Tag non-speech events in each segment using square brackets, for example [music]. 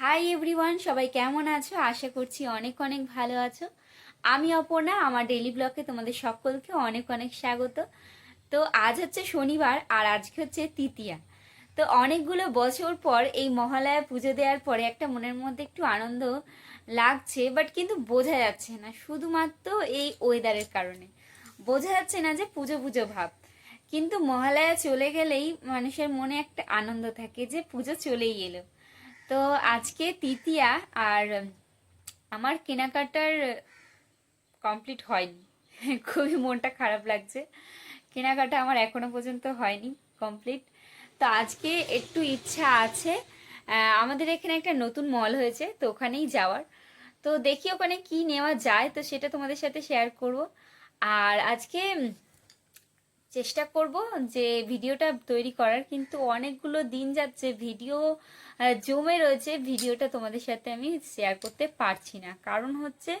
Hi everyone সবাই কেমন আছো? আশা করছি অনেক অনেক ভালো আছো। আমি অপর্ণা, আমার ডেলি ব্লগে তোমাদের সকলকে অনেক অনেক স্বাগত। তো আজ হচ্ছে শনিবার আর আজকে হচ্ছে তৃতীয়া। তো অনেকগুলো বছর পর এই মহালয়া পুজো দেওয়ার পরে একটা মনের মধ্যে একটু আনন্দ লাগছে বাট কিন্তু বোঝা যাচ্ছে না, শুধুমাত্র এই ওয়েদারের কারণে। বোঝা যাচ্ছে না যে পুজো পুজো ভাব। কিন্তু মহালয়া চলে গেলেই মানুষের মনে একটা আনন্দ থাকে যে পুজো চলেই এলো। তো আজকে তৃতীয়া আর আমার কেনাকাটার কমপ্লিট হয়নি। [laughs] খুবই মনটা খারাপ লাগছে। কেনাকাটা আমার এখনও পর্যন্ত হয়নি কমপ্লিট তো আজকে একটু ইচ্ছা আছে আমাদের এখানে একটা নতুন মল হয়েছে, তো ওখানেই যাওয়ার। তো দেখি ওখানে কি নেওয়া যায়, তো সেটা তোমাদের সাথে শেয়ার করব। আর আজকে চেষ্টা করব যে ভিডিওটা তৈরি করার, কিন্তু অনেকগুলো দিন যাচ্ছে, ভিডিও জমে রয়েছে ভিডিওটা তোমাদের সাথে আমি শেয়ার করতে পারছি না। কারণ হচ্ছে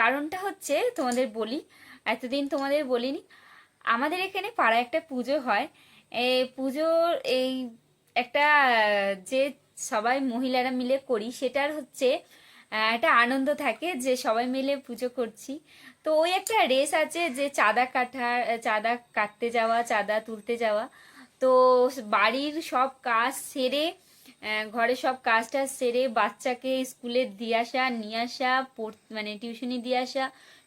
কারণটা হচ্ছে তোমাদের বলি, এতদিন তোমাদের বলিনি, আমাদের এখানে পাড়ায় একটা পুজো হয়। এই পুজোর এই একটা, যে সবাই মহিলারা মিলে করি, সেটার হচ্ছে একটা আনন্দ থাকে যে সবাই মিলে পুজো করছি। তো ওই একটা রেস আছে যে চাঁদা কাটার চাঁদা কাটতে যাওয়া, চাঁদা তুলতে যাওয়া। তো বাড়ির সব কাজ সেরে ঘরে সব কাজটা সেরে বাচ্চাকে স্কুলে দিয়ে আসা, নিয়ে আসা মানে টিউশনি দিয়ে আসা,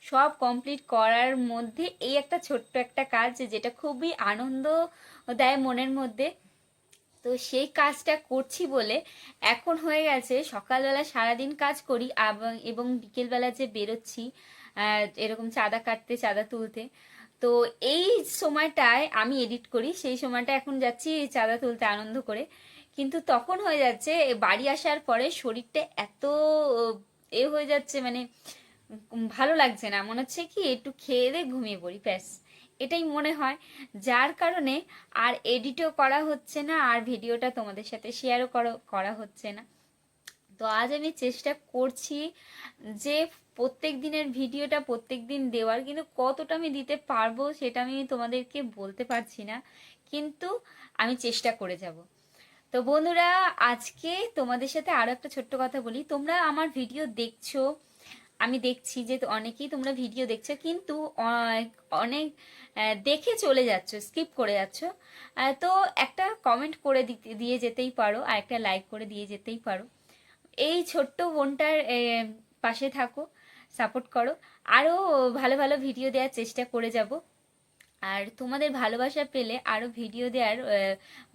সব কমপ্লিট করার মধ্যে এই একটা ছোট্ট একটা কাজ যেটা খুবই আনন্দ দেয় মনের মধ্যে। তো সেই কাজটা করছি বলে এখন হয়ে গেছে, সকালবেলা সারাদিন কাজ করি এবং বিকেলবেলা যে বেরোচ্ছি এরকম চাঁদা কাটতে, চাঁদা তুলতে। তো এই সময়টায় আমি এডিট করি, সেই সময়টা এখন যাচ্ছি চাঁদা তুলতে আনন্দ করে। কিন্তু তখন হয়ে যাচ্ছে বাড়ি আসার পরে শরীরটা এত, এ হয়ে যাচ্ছে মানে ভালো লাগছে না। মনে হচ্ছে কি, একটু খেয়ে দিয়ে ঘুমিয়ে পড়ি, ব্যাস। এটাই মনে হয়। যার কারণে আর এডিটও করা হচ্ছে না, আর ভিডিওটা তোমাদের সাথে শেয়ারও করা হচ্ছে না। তো আজ আমি চেষ্টা করছি যে প্রত্যেক দিনের ভিডিওটা প্রত্যেক দিন দেওয়ার, কিন্তু কতটা আমি দিতে পারব সেটা আমি তোমাদেরকে বলতে পারছি না। কিন্তু আমি চেষ্টা করে যাব। তো বন্ধুরা, আজকে তোমাদের সাথে আরও একটা ছোট্ট কথা বলি। তোমরা আমার ভিডিও দেখছ, আমি দেখছি যে অনেকেই তোমরা ভিডিও দেখছ, কিন্তু অনেক দেখে চলে যাচ্ছ স্কিপ করে যাচ্ছ। তো একটা কমেন্ট করে দিয়ে যেতেই পারো, আর একটা লাইক করে দিয়ে যেতেই পারো। এই ছোট্ট বোনটার পাশে থাকো সাপোর্ট করো। আরও ভালো ভালো ভিডিও দেওয়ার চেষ্টা করে যাব। আর তোমাদের ভালোবাসা পেলে আরও ভিডিও দেওয়ার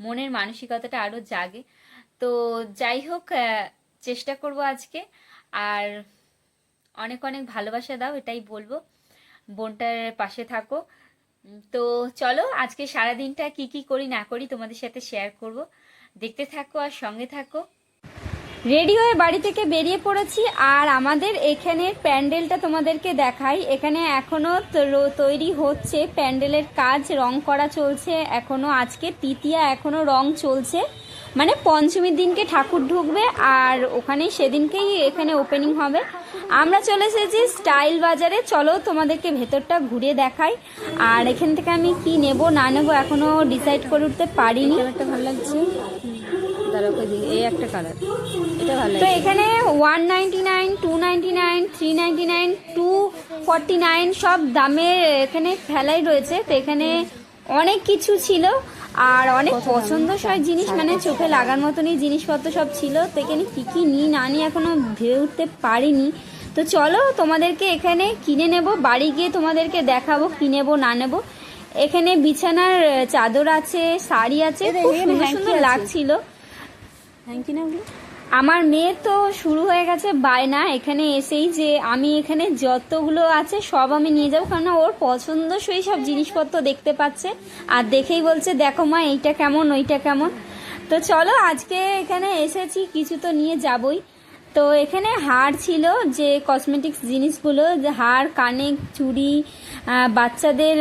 মনের মানসিকতাটা আরও জাগে। তো যাই হোক চেষ্টা করব আজকে। আর অনেক অনেক ভালোবাসা দাও, এটাই বলব। বোনটার পাশে থাকো। তো চলো, আজকে সারা দিনটা কি কি করি না করি তোমাদের সাথে শেয়ার করব। দেখতে থাকো আর সঙ্গে থাকো। রেডি হয়ে বাড়ি থেকে বেরিয়ে পড়েছি আর আমাদের এখানের প্যান্ডেলটা তোমাদেরকে দেখাই। এখানে এখনও তো- তৈরি হচ্ছে প্যান্ডেলের কাজ, রং করা চলছে। এখনও আজকে তৃতীয়া, এখনও রং চলছে। মানে পঞ্চমীর দিনকে ঠাকুর ঢুকবে আর ওখানেই সেদিনকেই এখানে ওপেনিং হবে। আমরা চলে এসেছি স্টাইল বাজারে। চলো তোমাদেরকে ভেতরটা ঘুরে দেখাই। আর এখান থেকে আমি কি নেব না নেব এখনও ডিসাইড করে উঠতে পারিনি। ভালো লাগছে? দাঁড়াও এই একটা কালার এটা ভালো তো এখানে one ninety nine two ninety nine three ninety nine two forty nine সব দামের এখানে ফেলাই রয়েছে। তো এখানে অনেক কিছু ছিল আর অনেক পছন্দসই জিনিস মানে চোখে লাগার মতনই জিনিসপত্র সব ছিল। তো এখানে কী কী নিই না নিই এখনও ভেবে উঠতে পারিনি। তো চলো তোমাদেরকে এখানে কিনে নেব বাড়ি গিয়ে তোমাদেরকে দেখাবো কি নেব না নেব। এখানে বিছানার চাদর আছে শাড়ি আছে খুব সুন্দর সুন্দর লাগছিল। কি না ওগুলো আমার মেয়ের তো শুরু হয়ে গেছে বায়না। এখানে এসেই যে আমি এখানে যতগুলো আছে সব আমি নিয়ে যাব কারণ ওর পছন্দ পছন্দসই সব জিনিসপত্র দেখতে পাচ্ছে। আর দেখেই বলছে, দেখো মা, এইটা কেমন, ওইটা কেমন? তো চলো, আজকে এখানে এসেছি, কিছু তো নিয়ে যাবই। তো এখানে হার ছিল যে কসমেটিক্স জিনিসগুলো, যে হার, কানে চুড়ি বাচ্চাদের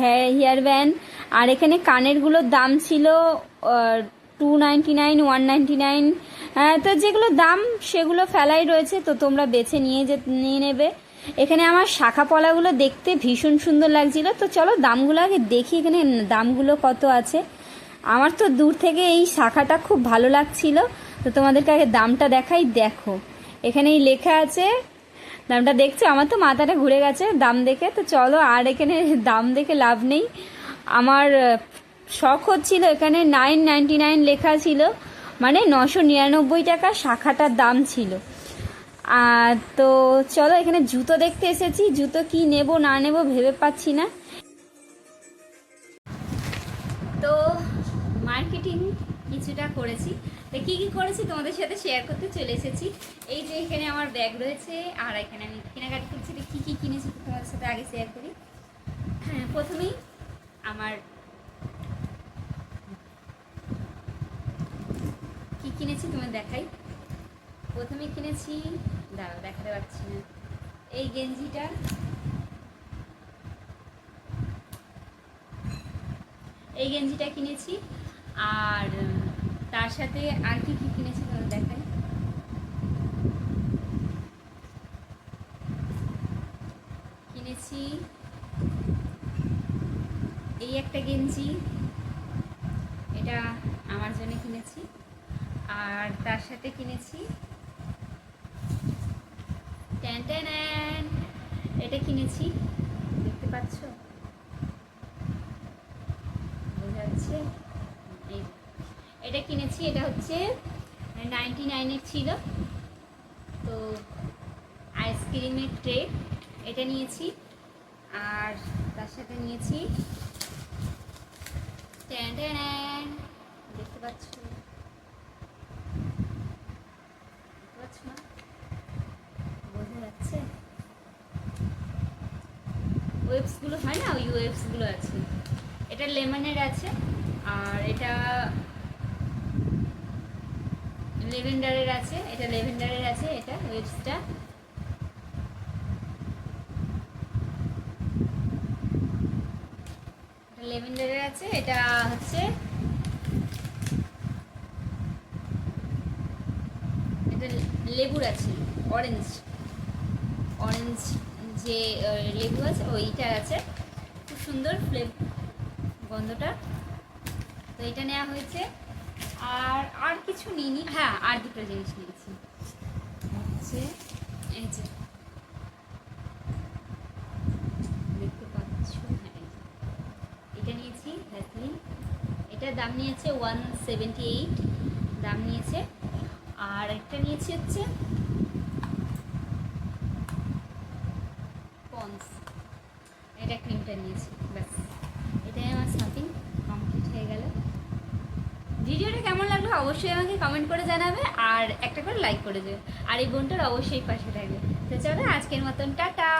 হেয়ার ব্যান্ড আর এখানে কানেরগুলোর দাম ছিল two ninety nine one ninety nine তো যেগুলো দাম, সেগুলো ফেলাই রয়েছে, তো তোমরা বেছে নিয়ে যে, নিয়ে নেবে। এখানে আমার শাখা পলাগুলো দেখতে ভীষণ সুন্দর লাগছিল। তো চলো দামগুলো আগে দেখি এখানে দামগুলো কত আছে। আমার তো দূর থেকে এই শাখাটা খুব ভালো লাগছিল। তো তোমাদেরকে আগে দামটা দেখাই, দেখো। এখানেই লেখা আছে, দামটা দেখছ? আমার তো মাথাটা ঘুরে গেছে দাম দেখে। তো চলো আর এখানে দাম দেখে লাভ নেই। আমার শখ হচ্ছিল, এখানে নাইন নাইনটি নাইন লেখা ছিল মানে নশো নিরানব্বই টাকা শাখাটার দাম ছিল। আর তো চলো, এখানে জুতো দেখতে এসেছি। জুতো কি নেব, না নেব ভেবে পাচ্ছি না। তো মার্কেটিং কিছুটা করেছি। তো কী কী করেছি তোমাদের সাথে শেয়ার করতে চলে এসেছি। এই যে এখানে আমার ব্যাগ রয়েছে, আর এখানে আমি কেনাকাটি করছি। কী কী কিনেছি তোমাদের সাথে আগে শেয়ার করি। হ্যাঁ প্রথমেই আমার কিনেছি তোমার দেখাই। প্রথমে কিনেছি, দাঁড়াও, দেখাতে পারছি না। এই গেঞ্জিটা। এই গেঞ্জিটা কিনেছি, আর তার সাথে আর কি কি কিনেছি তোমাদের দেখাই। কিনেছি এই একটা গেঞ্জি, এটা আমার জন্য কিনেছি। আর তার সাথে কিনেছি। এটা কিনেছি। দেখতে পাচ্ছ? বোঝা যাচ্ছে এটা কিনেছি, এটা হচ্ছে নাইনটি নাইনের ছিল। তো আইসক্রিমের ট্রে এটা নিয়েছি। আর তার সাথে নিয়েছি দেখতে পাচ্ছ দেখতে পাচ্ছ না যাচ্ছে ওয়েবসগুলো হয় না? ওই ওয়েবসগুলো আছে। এটা লেমনের আছে, আর এটা লেভেন্ডারের আছে। এটা লেভেন্ডারের আছে, এটা ওয়েবসটা লেভেন্ডারের আছে, এটা হচ্ছে এটা লেবুর আছে অরেঞ্জ অরেঞ্জ যে লেবু আছে ওইটা আছে। খুব সুন্দর ফ্লেভ গন্ধটা। তো এটা নেওয়া হয়েছে। আর আর কিছু নিইনি। হ্যাঁ আর দুটো জিনিস নিয়েছি। হচ্ছে এই যে। দেখতে পাচ্ছ? হ্যাঁ। এটা নিয়েছি ভ্যাসলিন। এটার দাম নিয়েছে ওয়ান সেভেন্টি এইট দাম নিয়েছে। আর একটা নিয়েছি হচ্ছে এটা ক্রিমটা নিয়েছি, ব্যাস। এটাই আমার শপিং কমপ্লিট হয়ে গেল। ভিডিওটা কেমন লাগল অবশ্যই আমাকে কমেন্ট করে জানাবে আর একটা করে লাইক করে দেবে আর এই বোনটার অবশ্যই পাশে থাকবে। তো চলো আজকের মতন, টাটা!